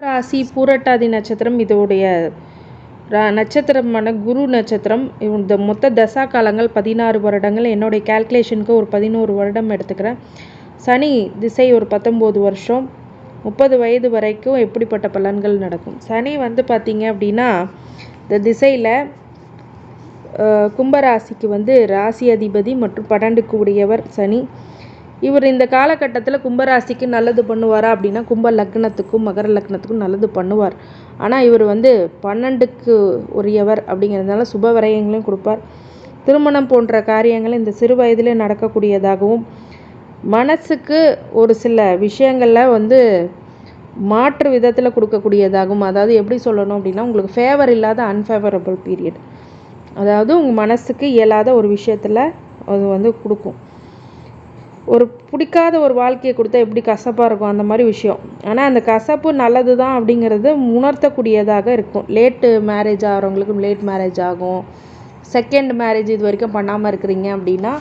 ராசி பூரட்டாதி நட்சத்திரம் இதோடைய ரா- நட்சத்திரமான குரு நட்சத்திரம். இந்த மொத்த தசா காலங்கள் பதினாறு வருடங்கள். என்னுடைய கால்குலேஷனுக்கு ஒரு பதினோரு வருடம் எடுத்துக்கிறேன். சனி திசை ஒரு பத்தொம்போது வருஷம். முப்பது வயது வரைக்கும் எப்படிப்பட்ட பலன்கள் நடக்கும்? சனி வந்து பார்த்திங்க அப்படின்னா இந்த திசையில் கும்பராசிக்கு வந்து ராசி அதிபதி மற்றும் பன்னெண்டுக்கு உடையவர் சனி. இவர் இந்த காலகட்டத்தில் கும்பராசிக்கு நல்லது பண்ணுவாரா அப்படின்னா கும்ப லக்னத்துக்கும் மகர லக்னத்துக்கும் நல்லது பண்ணுவார். ஆனால் இவர் வந்து பன்னெண்டுக்கு உரியவர் அப்படிங்கிறதுனால சுப விரயங்களையும் கொடுப்பார். திருமணம் போன்ற காரியங்கள் இந்த சிறு வயதிலே நடக்கக்கூடியதாகவும் மனசுக்கு ஒரு சில விஷயங்களில் வந்து மாற்று விதத்தில் கொடுக்கக்கூடியதாகும் அதாவது எப்படி சொல்லணும் அப்படின்னா உங்களுக்கு ஃபேவர் இல்லாத அன்ஃபேவரபிள் பீரியட் அதாவது உங்கள் மனசுக்கு இயலாத ஒரு விஷயத்தில் அது வந்து கொடுக்கும். ஒரு பிடிக்காத ஒரு வாழ்க்கையை கொடுத்தா எப்படி கசப்பாக இருக்கும்? அந்த மாதிரி விஷயம். ஆனால் அந்த கசப்பு நல்லது தான் அப்படிங்கிறது உணர்த்தக்கூடியதாக இருக்கும். லேட்டு மேரேஜ் ஆகிறவங்களுக்கு லேட் மேரேஜ் ஆகும். செகண்ட் மேரேஜ் இது வரைக்கும் பண்ணாமல் இருக்கிறீங்க அப்படின்னா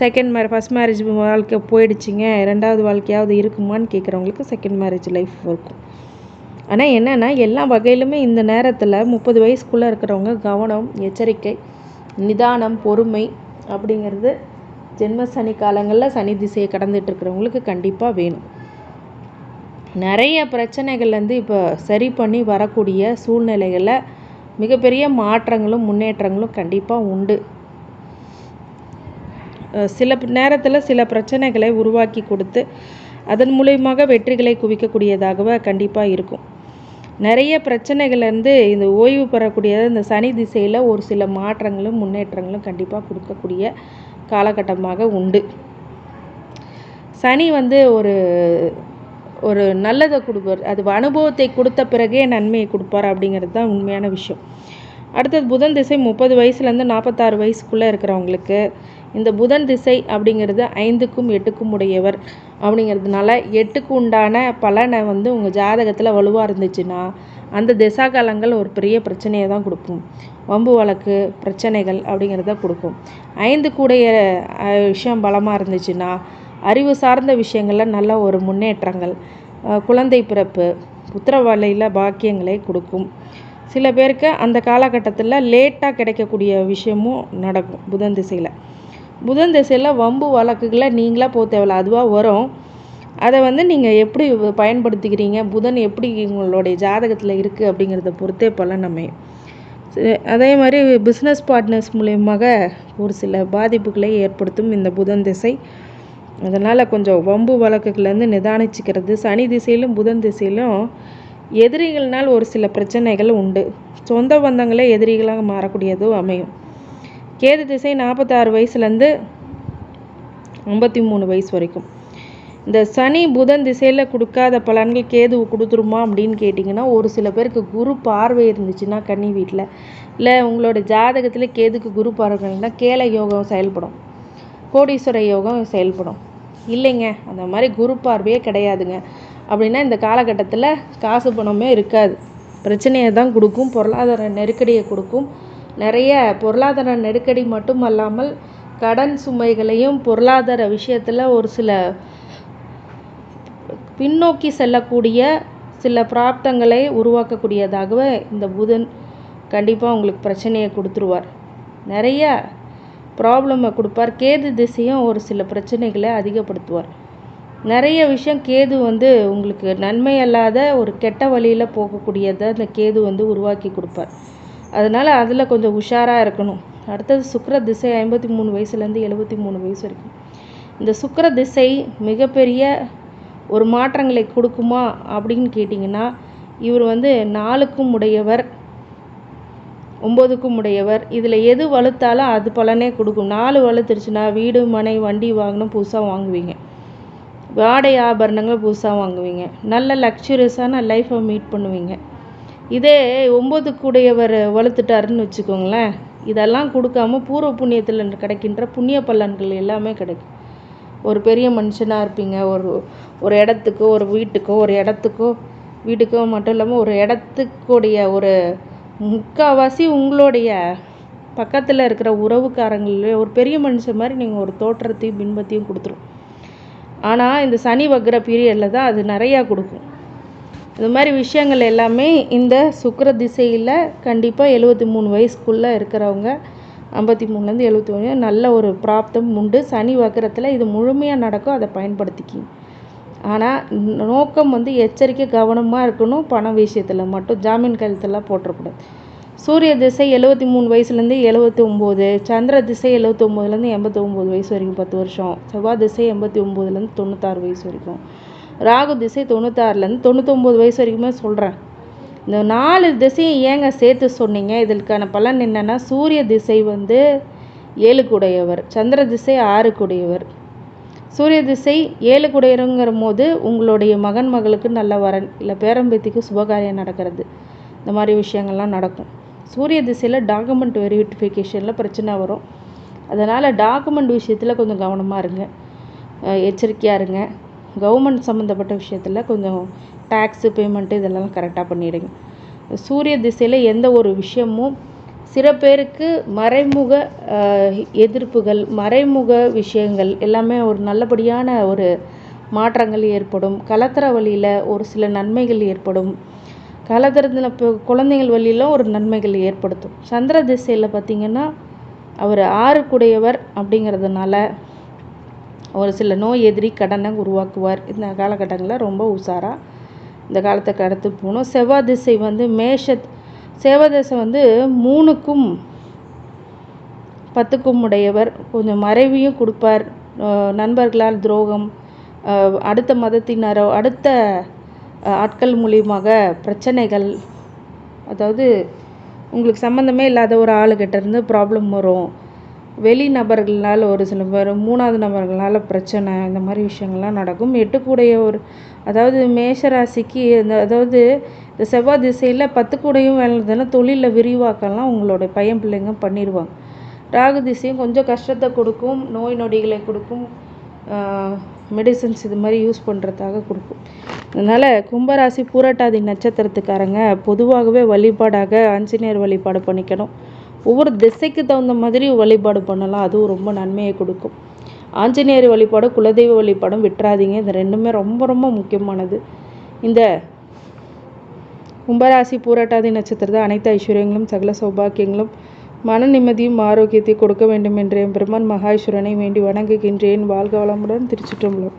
செகண்ட் மேரேஜ் ஃபஸ்ட் மேரேஜ் வாழ்க்கை போயிடுச்சிங்க. ரெண்டாவது வாழ்க்கையாவது இருக்குமான்னு கேட்குறவங்களுக்கு செகண்ட் மேரேஜ் லைஃப் இருக்கும். ஆனால் என்னென்னா எல்லா வகையிலுமே இந்த நேரத்தில் முப்பது வயசுக்குள்ளே இருக்கிறவங்க கவனம் எச்சரிக்கை நிதானம் பொறுமை அப்படிங்கிறது ஜென்ம சனி காலங்களில் சனி திசையை கடந்துட்டு இருக்கிறவங்களுக்கு கண்டிப்பாக வேணும். நிறைய பிரச்சனைகள்லேருந்து இப்போ சரி பண்ணி வரக்கூடிய சூழ்நிலைகளில் மிகப்பெரிய மாற்றங்களும் முன்னேற்றங்களும் கண்டிப்பாக உண்டு. சில நேரத்தில் சில பிரச்சனைகளை உருவாக்கி கொடுத்து அதன் மூலயமாக வெற்றிகளை குவிக்கக்கூடியதாகவே கண்டிப்பாக இருக்கும். நிறைய பிரச்சனைகள்லேருந்து இந்த ஓய்வு பெறக்கூடிய இந்த சனி திசையில் ஒரு சில மாற்றங்களும் முன்னேற்றங்களும் கண்டிப்பாக கொடுக்கக்கூடிய காலகட்டமாக உண்டு. சனி வந்து ஒரு ஒரு நல்லதை கொடுப்பார். அது அனுபவத்தை கொடுத்த பிறகே நன்மையை கொடுப்பார் அப்படிங்கிறது தான் உண்மையான விஷயம். அடுத்தது புதன் திசை முப்பது வயசுலேருந்து நாற்பத்தாறு வயசுக்குள்ளே இருக்கிறவங்களுக்கு இந்த புதன் திசை அப்படிங்கிறது ஐந்துக்கும் எட்டுக்கும் உடையவர் அப்படிங்கிறதுனால எட்டுக்கு உண்டான பலனை வந்து உங்கள் ஜாதகத்தில் வலுவாக இருந்துச்சுன்னா அந்த திசா காலங்கள் ஒரு பெரிய பிரச்சனையை தான் கொடுக்கும். வம்பு வழக்கு பிரச்சனைகள் அப்படிங்கிறத கொடுக்கும். ஐந்து கூடைய விஷயம் பலமாக இருந்துச்சுன்னா அறிவு சார்ந்த விஷயங்களில் நல்ல ஒரு முன்னேற்றங்கள் குழந்தை பிறப்பு உத்தரவாளையில் பாக்கியங்களை கொடுக்கும். சில பேருக்கு அந்த காலகட்டத்தில் லேட்டாக கிடைக்கக்கூடிய விஷயமும் நடக்கும் புதன் திசையில். புதன் திசையில் வம்பு வழக்குகளை நீங்களாக போக தேவையில்ல அதுவாக வரும். அதை வந்து நீங்கள் எப்படி பயன்படுத்திக்கிறீங்க புதன் எப்படி உங்களுடைய ஜாதகத்தில் இருக்குது அப்படிங்கிறத பொறுத்தே பலன் நம்ம அதே மாதிரி பிஸ்னஸ் பார்ட்னர்ஸ் மூலியமாக ஒரு சில பாதிப்புகளை ஏற்படுத்தும் இந்த புதன் திசை. அதனால் கொஞ்சம் வம்பு வழக்குகள்லேருந்து நிதானிச்சுக்கிறது. சனி திசையிலும் புதன் திசையிலும் எதிரிகள்னால் ஒரு சில பிரச்சனைகள் உண்டு. சொந்த பந்தங்களே எதிரிகளாக மாறக்கூடியதும் அமையும். கேது திசை நாற்பத்தாறு வயசுலேருந்து ஐம்பத்தி மூணு வயசு வரைக்கும். இந்த சனி புதன் திசையில் கொடுக்காத பலன்கள் கேது கொடுத்துருமா அப்படின்னு கேட்டிங்கன்னா ஒரு சில பேருக்கு குரு பார்வை இருந்துச்சுன்னா கன்னி வீட்டில் இல்லை உங்களோட ஜாதகத்தில் கேதுக்கு குரு பார்வைன்னா கேள யோகம் செயல்படும். கோடீஸ்வர யோகம் செயல்படும். இல்லைங்க அந்த மாதிரி குரு பார்வையே கிடையாதுங்க. அப்படின்னா இந்த காலகட்டத்தில் காசு பணமே இருக்காது. பிரச்சனையை தான் கொடுக்கும். பொருளாதார நெருக்கடியை கொடுக்கும். நிறைய பொருளாதார நெருக்கடி மட்டும் அல்லாமல் கடன் சுமைகளையும் பொருளாதார விஷயத்தில் ஒரு சில பின்னோக்கி செல்லக்கூடிய சில பிராப்தங்களை உருவாக்கக்கூடியதாகவே இந்த புதன் கண்டிப்பாக உங்களுக்கு பிரச்சனையை கொடுத்துருவார். நிறைய ப்ராப்ளமை கொடுப்பார். கேது திசையும் ஒரு சில பிரச்சனைகளை அதிகப்படுத்துவார். நிறைய விஷயம் கேது வந்து உங்களுக்கு நன்மை அல்லாத ஒரு கெட்ட வழியில் போகக்கூடியதை அந்த கேது வந்து உருவாக்கி கொடுப்பார். அதனால் அதில் கொஞ்சம் உஷாராக இருக்கணும். அடுத்தது சுக்கர திசை ஐம்பத்தி மூணு வயசுலேருந்து எழுபத்தி மூணு வயசு வரைக்கும். இந்த சுக்கர திசை மிகப்பெரிய ஒரு மாற்றங்களை கொடுக்குமா அப்படின்னு கேட்டிங்கன்னா இவர் வந்து நாலுக்கும் உடையவர் ஒம்போதுக்கும் உடையவர். இதில் எது வலுத்தாலும் அது பலனே கொடுக்கும். நாலு வலுத்துருச்சுன்னா வீடு மனை வண்டி வாங்கினோம் புதுசாக வாங்குவீங்க. ஆடை ஆபரணங்கள் புதுசாக வாங்குவீங்க. நல்ல லக்ஸுரியஸான லைஃப்பை மீட் பண்ணுவீங்க. இதே ஒம்பது கூடையவர் வளர்த்துட்டாருன்னு வச்சுக்கோங்களேன். இதெல்லாம் கொடுக்காம பூர்வ புண்ணியத்தில் கிடைக்கின்ற புண்ணிய பலன்கள் எல்லாமே கிடைக்கும். ஒரு பெரிய மனுஷனாக இருப்பீங்க. ஒரு ஒரு இடத்துக்கோ ஒரு வீட்டுக்கோ ஒரு இடத்துக்கோ வீட்டுக்கோ மட்டும் இல்லாமல் ஒரு இடத்துக்குடைய ஒரு முக்கால்வாசி உங்களுடைய பக்கத்தில் இருக்கிற உறவுக்காரங்களே ஒரு பெரிய மனுஷன் மாதிரி நீங்கள் ஒரு தோற்றத்தையும் பின்பத்தையும் கொடுத்துரும். ஆனால் இந்த சனி வக்ர பீரியடில் தான் அது நிறையா கொடுக்கும். இந்த மாதிரி விஷயங்கள் எல்லாமே இந்த சுக்கிர திசையில் கண்டிப்பாக எழுபத்தி மூணு வயசுக்குள்ளே இருக்கிறவங்க ஐம்பத்தி மூணுலேருந்து எழுபத்தி மூணு நல்ல ஒரு பிராப்தம் உண்டு. சனி வக்கரத்தில் இது முழுமையாக நடக்கும் அதை பயன்படுத்திக்கிங்க. ஆனால் நோக்கம் வந்து எச்சரிக்கை கவனமாக இருக்கணும். பண விஷயத்தில் மட்டும் ஜாமீன் கழுத்தெல்லாம் போட்டுறக்கூடாது. சூரிய திசை எழுபத்தி மூணு வயசுலேருந்து எழுபத்தி ஒம்பது சந்திர திசை எழுபத்தி ஒம்போதுலேருந்து எண்பத்தி ஒம்பது வயசு வரைக்கும் பத்து வருஷம் செவ்வாய் திசை எண்பத்தி ஒம்போதுலேருந்து தொண்ணூத்தாறு வயசு வரைக்கும் ராகு திசை தொண்ணூத்தாறுலேருந்து தொண்ணூத்தொம்பது வயசு வரைக்குமே சொல்கிறேன் இந்த நாலு திசையும் ஏங்க சேர்த்து சொன்னீங்க? இதற்கான பலன் என்னென்னா சூரிய திசை வந்து ஏழுக்குடையவர் சந்திர திசை ஆறுக்குடையவர். சூரிய திசை ஏழுக்குடையருங்கிற போது உங்களுடைய மகன் மகளுக்கு நல்ல வரன் இல்லை பேரம்பேத்திக்கு சுபகாரியம் நடக்கிறது. இந்த மாதிரி விஷயங்கள்லாம் நடக்கும். சூரிய திசையில் டாக்குமெண்ட் வெரிஃபிகேஷனில் பிரச்சனை வரும். அதனால் டாக்குமெண்ட் விஷயத்தில் கொஞ்சம் கவனமாக இருங்க. எச்சரிக்கையாக இருங்க. கவர்மெண்ட் சம்மந்தப்பட்ட விஷயத்தில் கொஞ்சம் டேக்ஸு பேமெண்ட்டு இதெல்லாம் கரெக்டாக பண்ணிவிடுங்க சூரிய திசையில் எந்த ஒரு விஷயமும் சில பேருக்கு மறைமுக எதிர்ப்புகள் மறைமுக விஷயங்கள் எல்லாமே ஒரு நல்லபடியான ஒரு மாற்றங்கள் ஏற்படும். கலத்திர வழியில் ஒரு சில நன்மைகள் ஏற்படும். கலத்திரத்தில் இப்போ குழந்தைகள் வழியெல்லாம் ஒரு நன்மைகள் ஏற்படுத்தும். சந்திர திசையில் பார்த்திங்கன்னா அவர் ஆறுக்குடையவர் அப்படிங்கிறதுனால ஒரு சில நோய் எதிரி கடனை உருவாக்குவார். இந்த காலகட்டங்களில் ரொம்ப உஷாராக இந்த காலத்தை கடத்து போகணும். செவ்வாய் திசை வந்து மேஷ செவ்வாய் திசை வந்து மூணுக்கும் பத்துக்கும் உடையவர். கொஞ்சம் மறைவையும் கொடுப்பார். நண்பர்களால் துரோகம் அடுத்த மதத்தினரோ அடுத்த ஆட்கள் மூலியமாக பிரச்சனைகள் அதாவது உங்களுக்கு சம்மந்தமே இல்லாத ஒரு ஆளுக்கிட்டேருந்து ப்ராப்ளம் வரும். வெளி நபர்களால் ஒரு சில பேர் மூணாவது நபர்களால் பிரச்சனை இந்த மாதிரி விஷயங்கள்லாம் நடக்கும். எட்டுக்குடைய ஒரு அதாவது மேஷராசிக்கு இந்த அதாவது இந்த செவ்வாய் திசையில் பத்து கூடையும் வேலைதுன்னா தொழிலில் விரிவாக்கலாம் உங்களோட பையன் பிள்ளைங்க பண்ணிடுவாங்க ராகு திசையும் கொஞ்சம் கஷ்டத்தை கொடுக்கும் நோய் நொடிகளை கொடுக்கும். மெடிசன்ஸ் இது மாதிரி யூஸ் பண்ணுறதுக்காக கொடுக்கும். அதனால் கும்பராசி பூரட்டாதி நட்சத்திரத்துக்காரங்க பொதுவாகவே வழிபாடாக ஆஞ்சநேயர் வழிபாடு பண்ணிக்கணும். ஒவ்வொரு திசைக்கு தகுந்த மாதிரி வழிபாடு பண்ணலாம். அதுவும் ரொம்ப நன்மையை கொடுக்கும். ஆஞ்சநேயர் வழிபாடும் குலதெய்வ வழிபாடும் விட்டுறாதீங்க. இந்த ரெண்டுமே ரொம்ப ரொம்ப முக்கியமானது. இந்த கும்பராசி பூரட்டாதி நட்சத்திரத்தை அனைத்து ஐஸ்வர்யங்களும் சகல சௌபாக்கியங்களும் மன நிம்மதியும் ஆரோக்கியத்தை கொடுக்க வேண்டும் என்று எம்பெருமான் மகாஈஸ்வரனை வேண்டி வணங்குகின்றேன். வாழ்க வளமுடன் திருச்சிற்றம்பலம்.